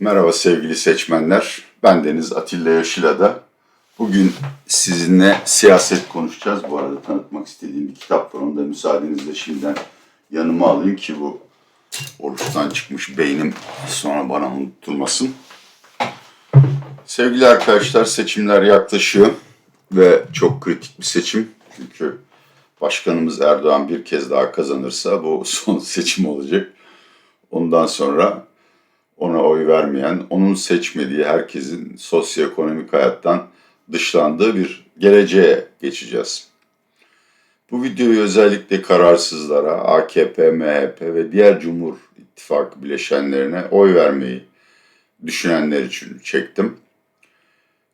Merhaba sevgili seçmenler. Ben Deniz Atilla Yaşılada. Bugün sizinle siyaset konuşacağız. Bu arada tanıtmak istediğim bir kitap var. Onu da müsaadenizle şimdiden yanıma alayım ki bu oruçtan çıkmış beynim sonra bana unutturmasın. Sevgili arkadaşlar seçimler yaklaşıyor ve çok kritik bir seçim. Çünkü başkanımız Erdoğan bir kez daha kazanırsa bu son seçim olacak. Ondan sonra ona oy vermeyen, onun seçmediği herkesin sosyoekonomik hayattan dışlandığı bir geleceğe geçeceğiz. Bu videoyu özellikle kararsızlara, AKP, MHP ve diğer Cumhur İttifakı bileşenlerine oy vermeyi düşünenler için çektim.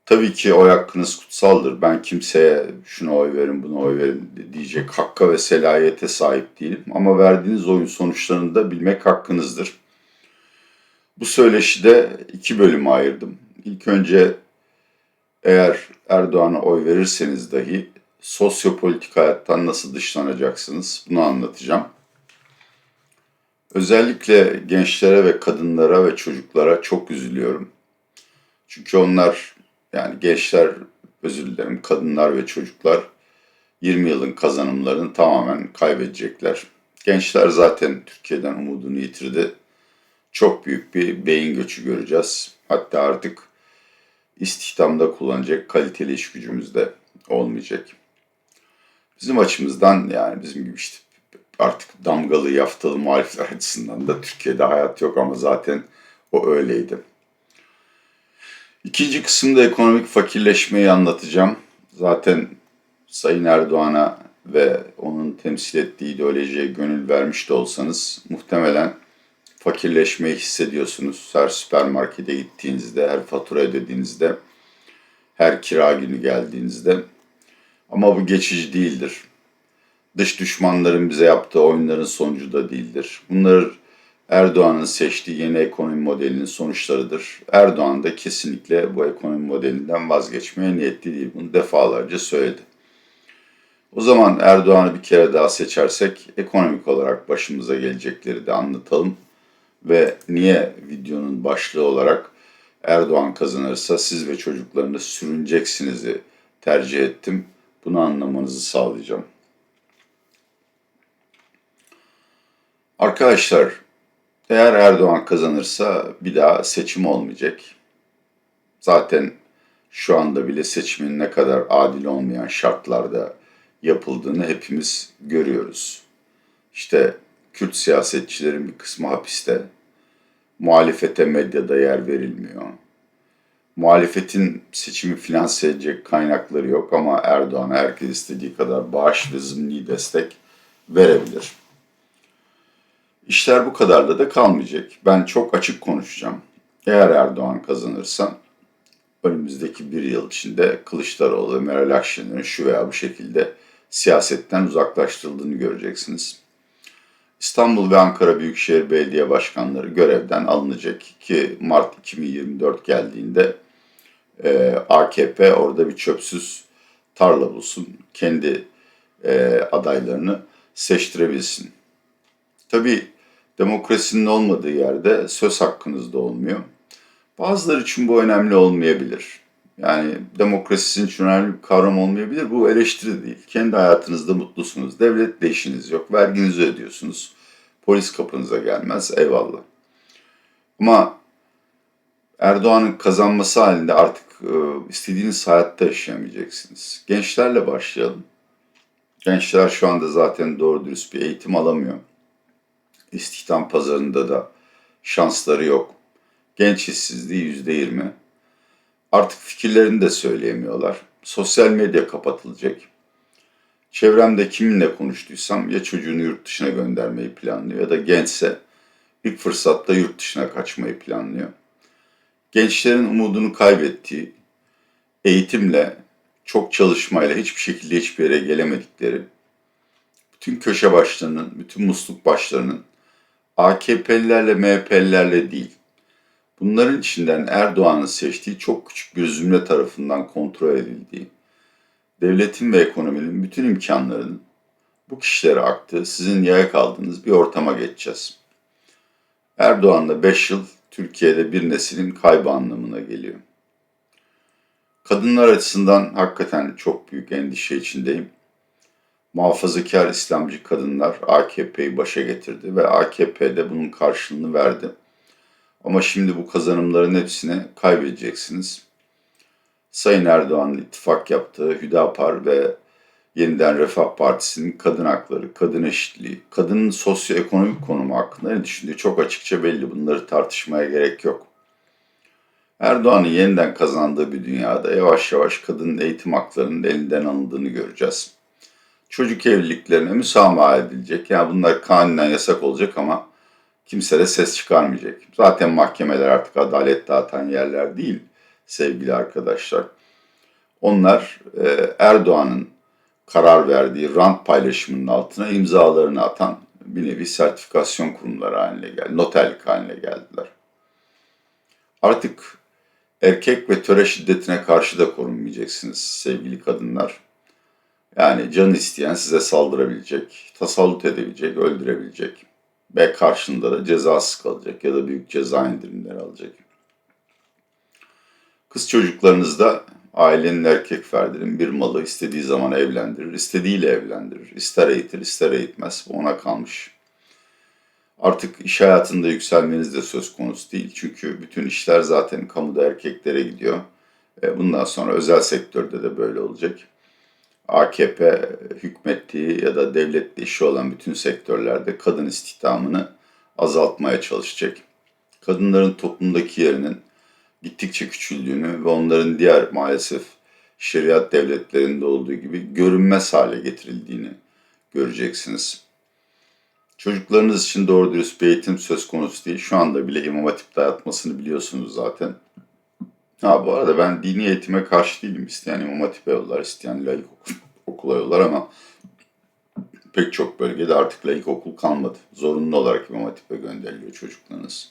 Tabii ki oy hakkınız kutsaldır. Ben kimseye şuna oy verin, buna oy verin diyecek hakka ve selayete sahip değilim. Ama verdiğiniz oyun sonuçlarını da bilmek hakkınızdır. Bu söyleşide iki bölüme ayırdım. İlk önce eğer Erdoğan'a oy verirseniz dahi sosyopolitik hayattan nasıl dışlanacaksınız bunu anlatacağım. Özellikle gençlere ve kadınlara ve çocuklara çok üzülüyorum. Çünkü onlar yani gençler özür dilerim kadınlar ve çocuklar 20 yılın kazanımlarını tamamen kaybedecekler. Gençler zaten Türkiye'den umudunu yitirdi çok büyük bir beyin göçü göreceğiz. Hatta artık istihdamda kullanacak kaliteli iş gücümüz de olmayacak. Bizim açımızdan yani bizim gibi işte artık damgalı yaftalı muhalifler açısından da Türkiye'de hayat yok ama zaten o öyleydi. İkinci kısımda ekonomik fakirleşmeyi anlatacağım. Zaten Sayın Erdoğan'a ve onun temsil ettiği ideolojiye gönül vermiş de olsanız muhtemelen fakirleşmeyi hissediyorsunuz. Her süpermarkete gittiğinizde, her fatura ödediğinizde, her kira günü geldiğinizde. Ama bu geçici değildir. Dış düşmanların bize yaptığı oyunların sonucu da değildir. Bunlar Erdoğan'ın seçtiği yeni ekonomi modelinin sonuçlarıdır. Erdoğan da kesinlikle bu ekonomi modelinden vazgeçmeye niyetli değil. Bunu defalarca söyledi. O zaman Erdoğan'ı bir kere daha seçersek ekonomik olarak başımıza gelecekleri de anlatalım ve niye videonun başlığı olarak Erdoğan kazanırsa siz ve çocuklarınız sürüneceksiniz'i tercih ettim. Bunu anlamanızı sağlayacağım. Arkadaşlar, eğer Erdoğan kazanırsa bir daha seçim olmayacak. Zaten şu anda bile seçimin ne kadar adil olmayan şartlarda yapıldığını hepimiz görüyoruz. İşte Kürt siyasetçilerin bir kısmı hapiste. Muhalefete medyada yer verilmiyor. Muhalefetin seçimi finanse edecek kaynakları yok ama Erdoğan'a herkes istediği kadar bağış ve zımni destek verebilir. İşler bu kadarla da kalmayacak. Ben çok açık konuşacağım. Eğer Erdoğan kazanırsa önümüzdeki bir yıl içinde Kılıçdaroğlu ve Meral Akşener'in şu veya bu şekilde siyasetten uzaklaştırıldığını göreceksiniz. İstanbul ve Ankara Büyükşehir Belediye Başkanları görevden alınacak ki Mart 2024 geldiğinde e, AKP orada bir çöpsüz tarla bulsun, kendi e, adaylarını seçtirebilsin. Tabii demokrasinin olmadığı yerde söz hakkınız da olmuyor. Bazıları için bu önemli olmayabilir. Yani demokrasi sizin için önemli bir kavram olmayabilir. Bu eleştiri değil. Kendi hayatınızda mutlusunuz. Devletle işiniz yok. Verginizi ödüyorsunuz. Polis kapınıza gelmez. Eyvallah. Ama Erdoğan'ın kazanması halinde artık e, istediğiniz hayatta yaşayamayacaksınız. Gençlerle başlayalım. Gençler şu anda zaten doğru dürüst bir eğitim alamıyor. İstihdam pazarında da şansları yok. Genç işsizliği yüzde yirmi. Artık fikirlerini de söyleyemiyorlar. Sosyal medya kapatılacak. Çevremde kiminle konuştuysam ya çocuğunu yurt dışına göndermeyi planlıyor ya da gençse ilk fırsatta yurt dışına kaçmayı planlıyor. Gençlerin umudunu kaybettiği, eğitimle, çok çalışmayla hiçbir şekilde hiçbir yere gelemedikleri, bütün köşe başlarının, bütün musluk başlarının AKP'lilerle, MHP'lilerle değil, Bunların içinden Erdoğan'ın seçtiği çok küçük bir zümre tarafından kontrol edildiği, devletin ve ekonominin bütün imkanlarının bu kişilere aktığı, sizin yaya kaldığınız bir ortama geçeceğiz. Erdoğan'la 5 yıl Türkiye'de bir neslin kaybı anlamına geliyor. Kadınlar açısından hakikaten çok büyük endişe içindeyim. Muhafazakar İslamcı kadınlar AKP'yi başa getirdi ve AKP de bunun karşılığını verdi. Ama şimdi bu kazanımların hepsini kaybedeceksiniz. Sayın Erdoğan'ın ittifak yaptığı Hüdapar ve Yeniden Refah Partisi'nin kadın hakları, kadın eşitliği, kadının sosyoekonomik konumu hakkında ne düşündüğü çok açıkça belli. Bunları tartışmaya gerek yok. Erdoğan'ın yeniden kazandığı bir dünyada yavaş yavaş kadının eğitim haklarının elinden alındığını göreceğiz. Çocuk evliliklerine müsamaha edilecek. Yani bunlar kanunen yasak olacak ama kimse de ses çıkarmayacak. Zaten mahkemeler artık adalet dağıtan yerler değil sevgili arkadaşlar. Onlar e, Erdoğan'ın karar verdiği rant paylaşımının altına imzalarını atan bir nevi sertifikasyon kurumları haline geldi. Noterlik haline geldiler. Artık erkek ve töre şiddetine karşı da korunmayacaksınız sevgili kadınlar. Yani can isteyen size saldırabilecek, tasallut edebilecek, öldürebilecek ve karşında da cezasız kalacak ya da büyük ceza indirimleri alacak. Kız çocuklarınız da ailenin erkek ferdinin bir malı istediği zaman evlendirir, istediğiyle evlendirir. İster eğitir, ister eğitmez. Bu ona kalmış. Artık iş hayatında yükselmeniz de söz konusu değil. Çünkü bütün işler zaten kamuda erkeklere gidiyor. E, bundan sonra özel sektörde de böyle olacak. AKP hükmettiği ya da devletle işi olan bütün sektörlerde kadın istihdamını azaltmaya çalışacak. Kadınların toplumdaki yerinin gittikçe küçüldüğünü ve onların diğer maalesef şeriat devletlerinde olduğu gibi görünmez hale getirildiğini göreceksiniz. Çocuklarınız için doğru dürüst bir eğitim söz konusu değil. Şu anda bile İmam Hatip dayatmasını biliyorsunuz zaten. Ha bu arada ben dini eğitime karşı değilim. İsteyen İmam Hatip'e yollar, isteyen laik okula yollar ama pek çok bölgede artık laik okul kalmadı. Zorunlu olarak İmam Hatip'e gönderiliyor çocuklarınız.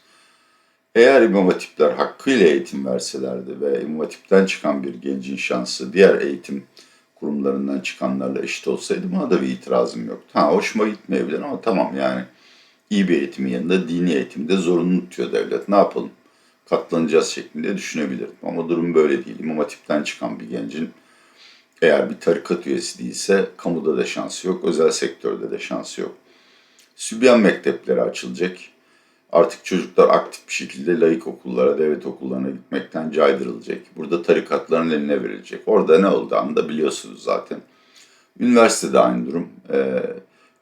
Eğer İmam Hatipler hakkıyla eğitim verselerdi ve İmam Hatip'ten çıkan bir gencin şansı diğer eğitim kurumlarından çıkanlarla eşit olsaydı buna da bir itirazım yoktu. Ha hoşuma gitmeyebilir ama tamam yani iyi bir eğitimin yanında dini eğitimde zorunlu tutuyor devlet. Ne yapalım? Katlanacağız şeklinde düşünebilirdim. Ama durum böyle değil. İmam Hatip'ten çıkan bir gencin eğer bir tarikat üyesi değilse kamuda da şansı yok, özel sektörde de şansı yok. Sübyan mektepleri açılacak. Artık çocuklar aktif bir şekilde laik okullara, devlet okullarına gitmekten caydırılacak. Burada tarikatların eline verilecek. Orada ne olacağını da biliyorsunuz zaten. Üniversitede aynı durum. E,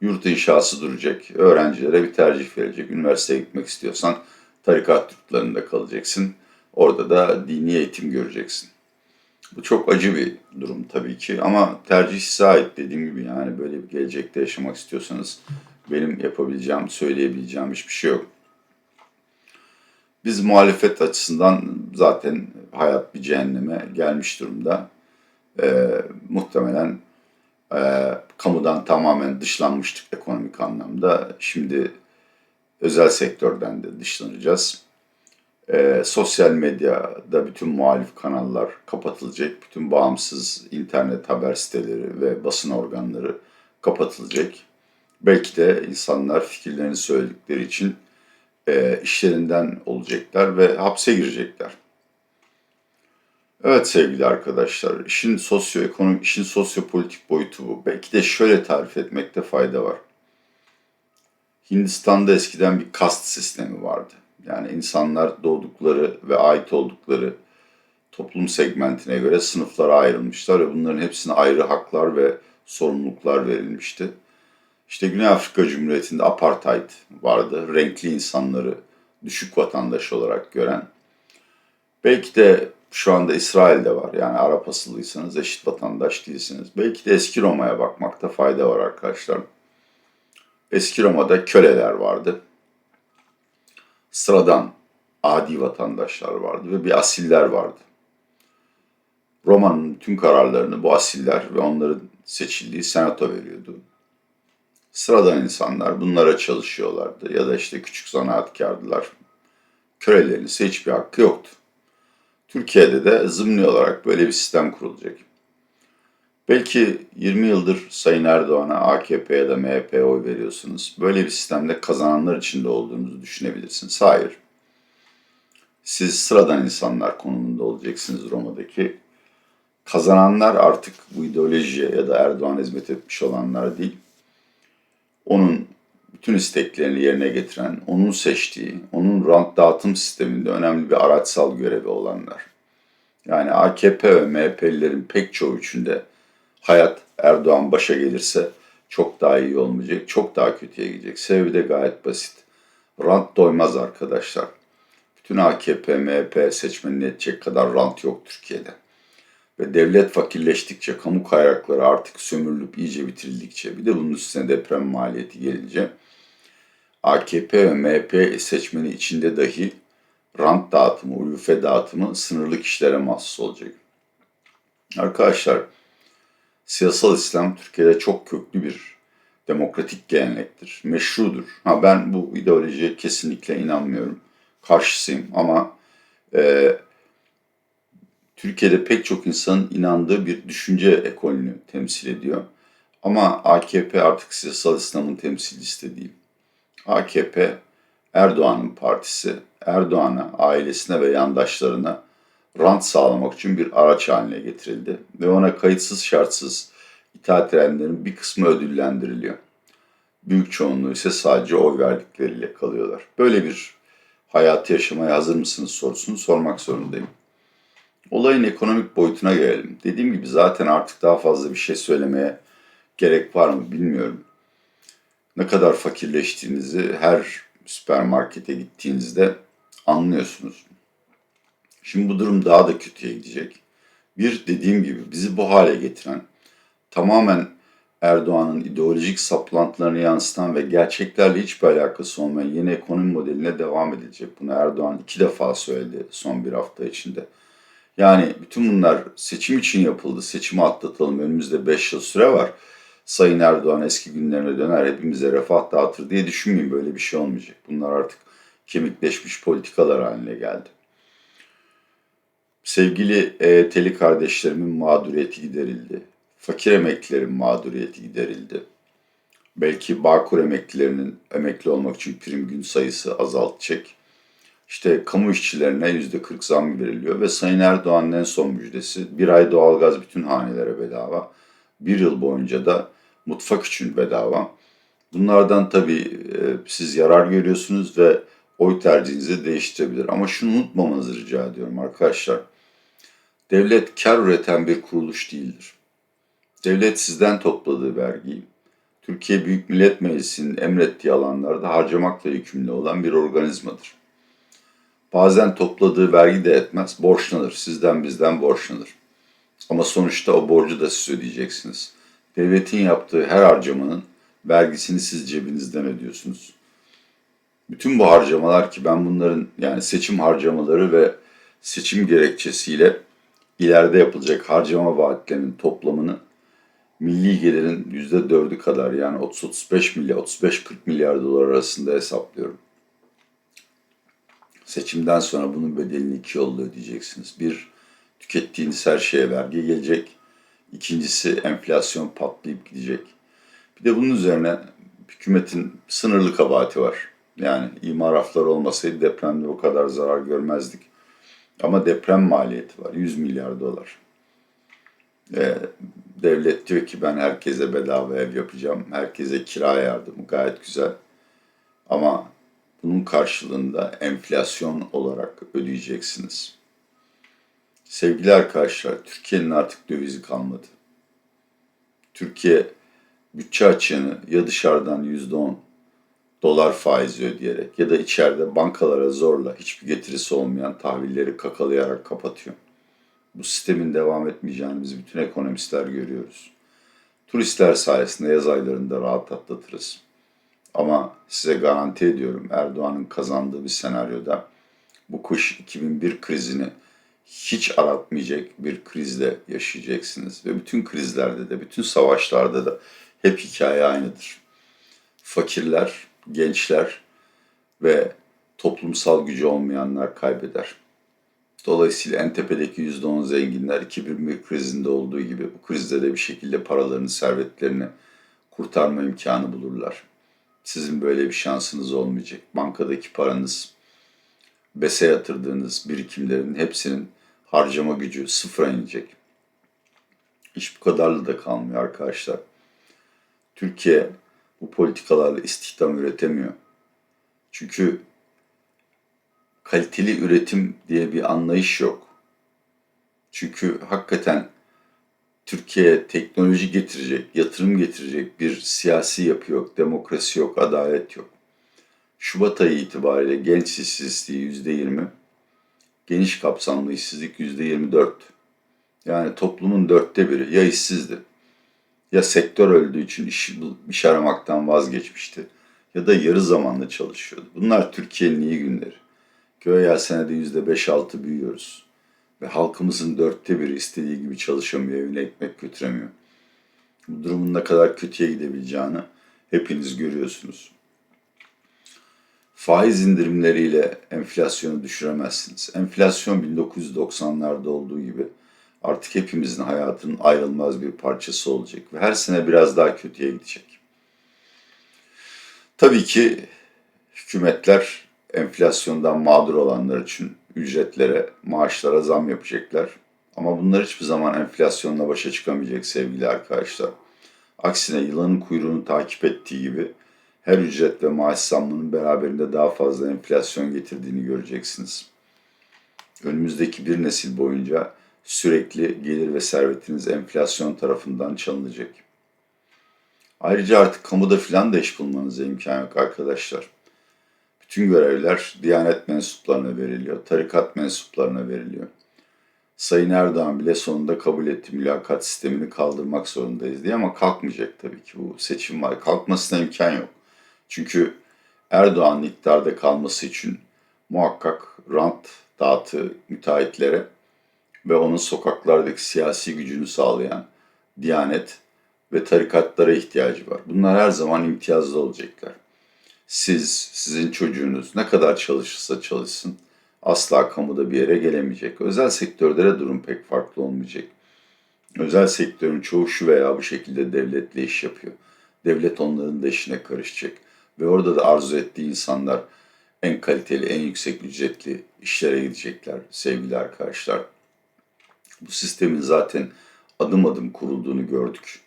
yurt inşası duracak. Öğrencilere bir tercih verecek. Üniversiteye gitmek istiyorsan tarikat yurtlarında kalacaksın. Orada da dini eğitim göreceksin. Bu çok acı bir durum tabii ki ama tercih size ait dediğim gibi yani böyle bir gelecekte yaşamak istiyorsanız benim yapabileceğim, söyleyebileceğim hiçbir şey yok. Biz muhalefet açısından zaten hayat bir cehenneme gelmiş durumda. Ee, muhtemelen e, kamudan tamamen dışlanmıştık ekonomik anlamda. Şimdi özel sektörden de dışlanacağız. Ee, sosyal medyada bütün muhalif kanallar kapatılacak. Bütün bağımsız internet haber siteleri ve basın organları kapatılacak. Belki de insanlar fikirlerini söyledikleri için e, işlerinden olacaklar ve hapse girecekler. Evet sevgili arkadaşlar, işin sosyoekonomik, işin sosyopolitik boyutu bu. Belki de şöyle tarif etmekte fayda var. Hindistan'da eskiden bir kast sistemi vardı. Yani insanlar doğdukları ve ait oldukları toplum segmentine göre sınıflara ayrılmışlar ve bunların hepsine ayrı haklar ve sorumluluklar verilmişti. İşte Güney Afrika Cumhuriyeti'nde apartheid vardı. Renkli insanları düşük vatandaş olarak gören. Belki de şu anda İsrail'de var. Yani Arap asıllıysanız eşit vatandaş değilsiniz. Belki de eski Roma'ya bakmakta fayda var arkadaşlar. Eski Roma'da köleler vardı. Sıradan adi vatandaşlar vardı ve bir asiller vardı. Roma'nın tüm kararlarını bu asiller ve onların seçildiği senato veriyordu sıradan insanlar bunlara çalışıyorlardı ya da işte küçük zanaatkardılar. Kölelerin ise hiçbir hakkı yoktu. Türkiye'de de zımni olarak böyle bir sistem kurulacak. Belki 20 yıldır Sayın Erdoğan'a AKP ya da MHP'ye oy veriyorsunuz. Böyle bir sistemde kazananlar içinde olduğunuzu düşünebilirsiniz. Hayır. Siz sıradan insanlar konumunda olacaksınız Roma'daki. Kazananlar artık bu ideolojiye ya da Erdoğan hizmet etmiş olanlar değil. Onun bütün isteklerini yerine getiren, onun seçtiği, onun rant dağıtım sisteminde önemli bir araçsal görevi olanlar. Yani AKP ve MHP'lilerin pek çoğu için de hayat Erdoğan başa gelirse çok daha iyi olmayacak, çok daha kötüye gidecek. Sebebi de gayet basit. Rant doymaz arkadaşlar. Bütün AKP, MHP seçmenini edecek kadar rant yok Türkiye'de. Ve devlet fakirleştikçe, kamu kaynakları artık sömürülüp iyice bitirildikçe, bir de bunun üstüne deprem maliyeti gelince, AKP ve MHP seçmeni içinde dahi rant dağıtımı, ulufe dağıtımı sınırlı kişilere mahsus olacak. Arkadaşlar, siyasal İslam Türkiye'de çok köklü bir demokratik gelenektir, meşrudur. Ha ben bu ideolojiye kesinlikle inanmıyorum, karşısıyım ama e, Türkiye'de pek çok insanın inandığı bir düşünce ekolünü temsil ediyor. Ama AKP artık siyasal İslam'ın temsilcisi de değil. AKP Erdoğan'ın partisi, Erdoğan'a, ailesine ve yandaşlarına rant sağlamak için bir araç haline getirildi ve ona kayıtsız şartsız itaat edenlerin bir kısmı ödüllendiriliyor. Büyük çoğunluğu ise sadece oy verdikleriyle kalıyorlar. Böyle bir hayatı yaşamaya hazır mısınız sorusunu sormak zorundayım. Olayın ekonomik boyutuna gelelim. Dediğim gibi zaten artık daha fazla bir şey söylemeye gerek var mı bilmiyorum. Ne kadar fakirleştiğinizi her süpermarkete gittiğinizde anlıyorsunuz. Şimdi bu durum daha da kötüye gidecek. Bir dediğim gibi bizi bu hale getiren tamamen Erdoğan'ın ideolojik saplantılarını yansıtan ve gerçeklerle hiçbir alakası olmayan yeni ekonomi modeline devam edilecek. Bunu Erdoğan iki defa söyledi son bir hafta içinde. Yani bütün bunlar seçim için yapıldı. Seçimi atlatalım. Önümüzde 5 yıl süre var. Sayın Erdoğan eski günlerine döner hepimize refah dağıtır diye düşünmeyin. Böyle bir şey olmayacak. Bunlar artık kemikleşmiş politikalar haline geldi. Sevgili EYT'li kardeşlerimin mağduriyeti giderildi. Fakir emeklilerin mağduriyeti giderildi. Belki Bağkur emeklilerinin emekli olmak için prim gün sayısı azaltacak. İşte kamu işçilerine yüzde 40 zam veriliyor ve Sayın Erdoğan'ın en son müjdesi bir ay doğalgaz bütün hanelere bedava. Bir yıl boyunca da mutfak için bedava. Bunlardan tabii e, siz yarar görüyorsunuz ve oy tercihinizi değiştirebilir. Ama şunu unutmamanızı rica ediyorum arkadaşlar. Devlet kar üreten bir kuruluş değildir. Devlet sizden topladığı vergiyi Türkiye Büyük Millet Meclisi'nin emrettiği alanlarda harcamakla yükümlü olan bir organizmadır. Bazen topladığı vergi de etmez, borçlanır. Sizden bizden borçlanır. Ama sonuçta o borcu da siz ödeyeceksiniz. Devletin yaptığı her harcamanın vergisini siz cebinizden ödüyorsunuz. Bütün bu harcamalar ki ben bunların yani seçim harcamaları ve seçim gerekçesiyle ileride yapılacak harcama vaatlerinin toplamını milli gelirin %4'ü kadar yani 30-35 milyar, 35-40 milyar dolar arasında hesaplıyorum. Seçimden sonra bunun bedelini iki yolla ödeyeceksiniz. Bir, tükettiğiniz her şeye vergi gelecek. İkincisi enflasyon patlayıp gidecek. Bir de bunun üzerine hükümetin sınırlı kabahati var. Yani imar rafları olmasaydı depremde o kadar zarar görmezdik. Ama deprem maliyeti var. 100 milyar dolar. Ee, devlet diyor ki ben herkese bedava ev yapacağım. Herkese kira yardımı gayet güzel. Ama bunun karşılığında enflasyon olarak ödeyeceksiniz. Sevgili arkadaşlar, Türkiye'nin artık dövizi kalmadı. Türkiye bütçe açığını ya dışarıdan %10 dolar faizi ödeyerek ya da içeride bankalara zorla hiçbir getirisi olmayan tahvilleri kakalayarak kapatıyor. Bu sistemin devam etmeyeceğini biz bütün ekonomistler görüyoruz. Turistler sayesinde yaz aylarında rahat atlatırız. Ama size garanti ediyorum Erdoğan'ın kazandığı bir senaryoda bu kış 2001 krizini hiç aratmayacak bir krizle yaşayacaksınız. Ve bütün krizlerde de, bütün savaşlarda da hep hikaye aynıdır. Fakirler, gençler ve toplumsal gücü olmayanlar kaybeder. Dolayısıyla en tepedeki %10 zenginler 2001 krizinde olduğu gibi bu krizde de bir şekilde paralarını, servetlerini kurtarma imkanı bulurlar. Sizin böyle bir şansınız olmayacak. Bankadaki paranız BES'e yatırdığınız birikimlerin hepsinin harcama gücü sıfıra inecek. İş bu kadarla da kalmıyor arkadaşlar. Türkiye bu politikalarla istihdam üretemiyor. Çünkü kaliteli üretim diye bir anlayış yok. Çünkü hakikaten Türkiye'ye teknoloji getirecek, yatırım getirecek bir siyasi yapı yok, demokrasi yok, adalet yok. Şubat ayı itibariyle genç işsizliği yüzde yirmi, geniş kapsamlı işsizlik yüzde yirmi dört. Yani toplumun dörtte biri ya işsizdi, ya sektör öldüğü için iş, iş aramaktan vazgeçmişti ya da yarı zamanlı çalışıyordu. Bunlar Türkiye'nin iyi günleri. Köye senede yüzde beş altı büyüyoruz. Ve halkımızın dörtte biri istediği gibi çalışamıyor, evine ekmek götüremiyor. Bu durumun ne kadar kötüye gidebileceğini hepiniz görüyorsunuz. Faiz indirimleriyle enflasyonu düşüremezsiniz. Enflasyon 1990'larda olduğu gibi artık hepimizin hayatının ayrılmaz bir parçası olacak ve her sene biraz daha kötüye gidecek. Tabii ki hükümetler enflasyondan mağdur olanlar için ücretlere, maaşlara zam yapacaklar. Ama bunlar hiçbir zaman enflasyonla başa çıkamayacak sevgili arkadaşlar. Aksine yılanın kuyruğunu takip ettiği gibi her ücret ve maaş zammının beraberinde daha fazla enflasyon getirdiğini göreceksiniz. Önümüzdeki bir nesil boyunca sürekli gelir ve servetiniz enflasyon tarafından çalınacak. Ayrıca artık kamuda filan da iş bulmanıza imkan yok arkadaşlar. Bütün görevler Diyanet mensuplarına veriliyor, tarikat mensuplarına veriliyor. Sayın Erdoğan bile sonunda kabul etti mülakat sistemini kaldırmak zorundayız diye ama kalkmayacak tabii ki bu seçim var. Kalkmasına imkan yok. Çünkü Erdoğan'ın iktidarda kalması için muhakkak rant dağıtı müteahhitlere ve onun sokaklardaki siyasi gücünü sağlayan Diyanet ve tarikatlara ihtiyacı var. Bunlar her zaman imtiyazlı olacaklar. Siz, sizin çocuğunuz ne kadar çalışırsa çalışsın asla kamuda bir yere gelemeyecek. Özel sektörde de durum pek farklı olmayacak. Özel sektörün çoğu şu veya bu şekilde devletle iş yapıyor. Devlet onların da işine karışacak. Ve orada da arzu ettiği insanlar en kaliteli, en yüksek ücretli işlere gidecekler sevgili arkadaşlar. Bu sistemin zaten adım adım kurulduğunu gördük.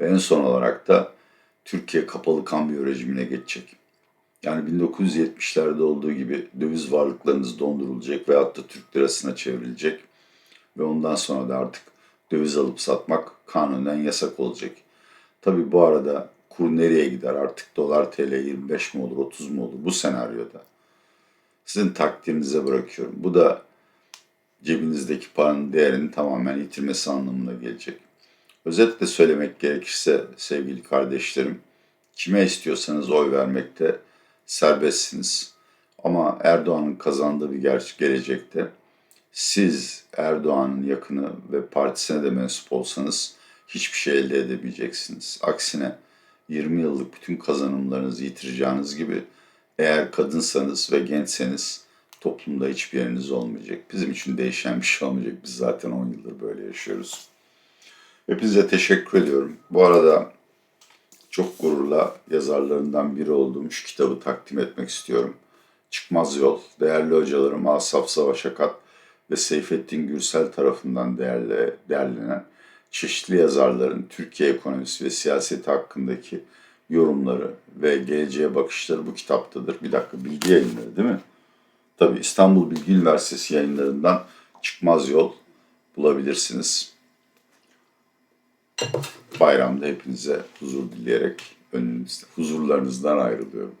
Ve en son olarak da Türkiye kapalı kambiyo rejimine geçecek. Yani 1970'lerde olduğu gibi döviz varlıklarınız dondurulacak veyahut da Türk lirasına çevrilecek. Ve ondan sonra da artık döviz alıp satmak kanunen yasak olacak. Tabi bu arada kur nereye gider artık dolar TL 25 mi olur 30 mu olur bu senaryoda. Sizin takdirinize bırakıyorum. Bu da cebinizdeki paranın değerini tamamen yitirmesi anlamına gelecek. Özetle söylemek gerekirse sevgili kardeşlerim, kime istiyorsanız oy vermekte serbestsiniz. Ama Erdoğan'ın kazandığı bir gerçek gelecekte siz Erdoğan'ın yakını ve partisine de mensup olsanız hiçbir şey elde edemeyeceksiniz. Aksine 20 yıllık bütün kazanımlarınızı yitireceğiniz gibi eğer kadınsanız ve gençseniz toplumda hiçbir yeriniz olmayacak. Bizim için değişen bir şey olmayacak. Biz zaten 10 yıldır böyle yaşıyoruz. Hepinize teşekkür ediyorum. Bu arada çok gururla yazarlarından biri olduğum şu kitabı takdim etmek istiyorum. Çıkmaz Yol, değerli hocalarım Asaf Savaş Akat ve Seyfettin Gürsel tarafından değerli, derlenen çeşitli yazarların Türkiye ekonomisi ve siyaseti hakkındaki yorumları ve geleceğe bakışları bu kitaptadır. Bir dakika bilgi yayınları değil mi? Tabii İstanbul Bilgi Üniversitesi yayınlarından Çıkmaz Yol bulabilirsiniz. Bayramda hepinize huzur dileyerek önünüzde, huzurlarınızdan ayrılıyorum.